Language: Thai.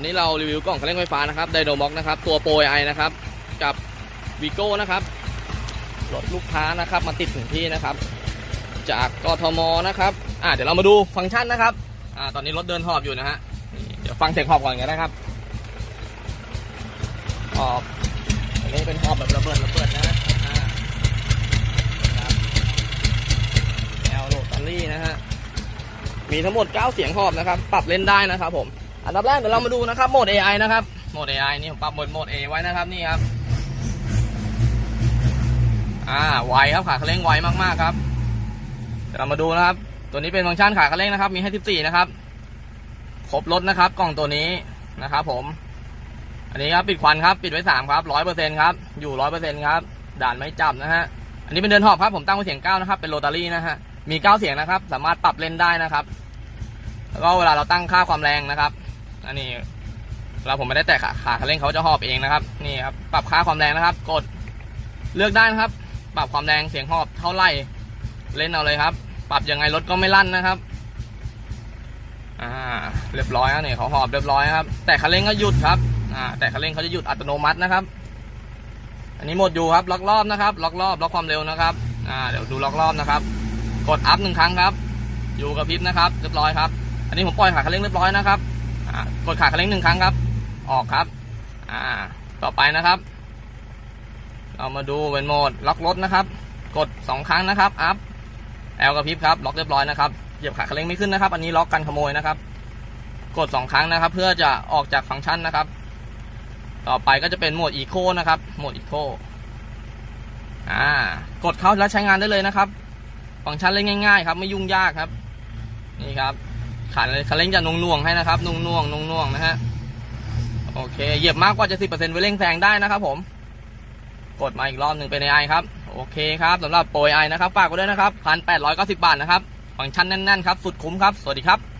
วันนี้เรารีวิวกล่องคันเร่งไฟฟ้านะครับไดโนม็อกนะครับ ตัวโปรไอนะครับ กับวีโก้นะครับ รถลูกค้านะครับ มาติดถึงที่นะครับ จากกทมนะครับ อ่าเดี๋ยวเรามาดูฟังก์ชันนะครับ อ่า ตอนนี้รถเดินหอบอยู่นะฮะ เดี๋ยวฟังเสียงหอบก่อนกันนะครับ หอบ อันนี้เป็นหอบแบบระเบิดระเบิดนะฮะอ่าครับแอลโรตารี่นะฮะ มีทั้งหมด 9 เสียงหอบนะครับ ปรับเล่นได้นะครับผม อันดับแรกเดี๋ยวเรามาดูนะครับโหมด AI นะครับโหมด AI นี่ผมปรับโหมดโหมด A ไว้นะครับนี่ครับอ่าไวครับขาคันเร่งไวมากๆครับเดี๋ยวเรามาดูนะครับ ตัวนี้เป็นฟังก์ชันขาคันเร่งนะครับ มีให้14นะครับครบรถนะครับ กล่องตัวนี้นะครับ ผม อันนี้ครับปิดควันครับปิดไว้3ครับ100%ครับอยู่100%ครับด่านไม่จับนะฮะอันนี้เป็นเดินหอบครับผมตั้งไว้เสียง9นะครับเป็นโรตารี่นะฮะมี9เสียงนะครับ สามารถปรับเล่นได้นะครับแล้วก็เวลาเราตั้งค่าความแรงนะครับ อันนี้เราผมไม่ได้แตะขาขาคันเร่งเขาจะหอบเองนะครับ นี่ครับปรับค่าความแรงนะครับ กดเลือกได้นะครับ ปรับความแรงเสียงหอบเท่าไหร่เล่นเอาเลยครับ ปรับยังไงรถก็ไม่ลั่นนะครับอ่าเรียบร้อยครับนี่เขาหอบเรียบร้อยครับ แต่คันเร่งก็หยุดครับอ่าแต่คันเร่งเขาจะหยุดอัตโนมัตินะครับ อันนี้หมดอยู่ครับล็อกรอบนะครับล็อกรอบล็อกความเร็วนะครับอ่าเดี๋ยวดูล็อกรอบนะครับ กดอัพหนึ่งครั้งครับ อยู่กับพริบนะครับ เรียบร้อยครับ อันนี้ผมปล่อยขาคันเร่งเรียบร้อยนะครับ อ่ากดขาคันเร่งหนึ่งครั้งครับ ออกครับ อ่า ต่อไปนะครับ เรามาดูเป็นโหมดล็อกรถนะครับ กดสองครั้งนะครับ อัพ แอลกับพริบครับ ล็อกเรียบร้อยนะครับ เหยียบขาคันเร่งไม่ขึ้นนะครับ อันนี้ล็อกกันขโมยนะครับ กดสองครั้งนะครับ เพื่อจะออกจากฟังก์ชันนะครับ ต่อไปก็จะเป็นโหมดอีโคนะครับ โหมดอีโคอ่า กดเข้าแล้วใช้งานได้เลยนะครับ ฟังก์ชันเล่นง่าย ๆ ครับ ไม่ยุ่งยากครับ นี่ครับ ขาคันเร่งจะนุ่งๆให้นะครับนุ่งนงนุ่งๆนะฮะโอเคเหยียบมากกว่าจะสิบเปอร์เซ็นต์ไว้เร่งแซงได้นะครับผม กดมาอีกรอบหนึ่งเป็นไอครับ โอเคครับสำหรับโปรยไอนะครับฝากไว้ด้วยนะครับพันแปดร้อยเก้าสิบบาทนะครับฟังก์ชันแน่นๆครับ สุดคุ้มครับ สวัสดีครับ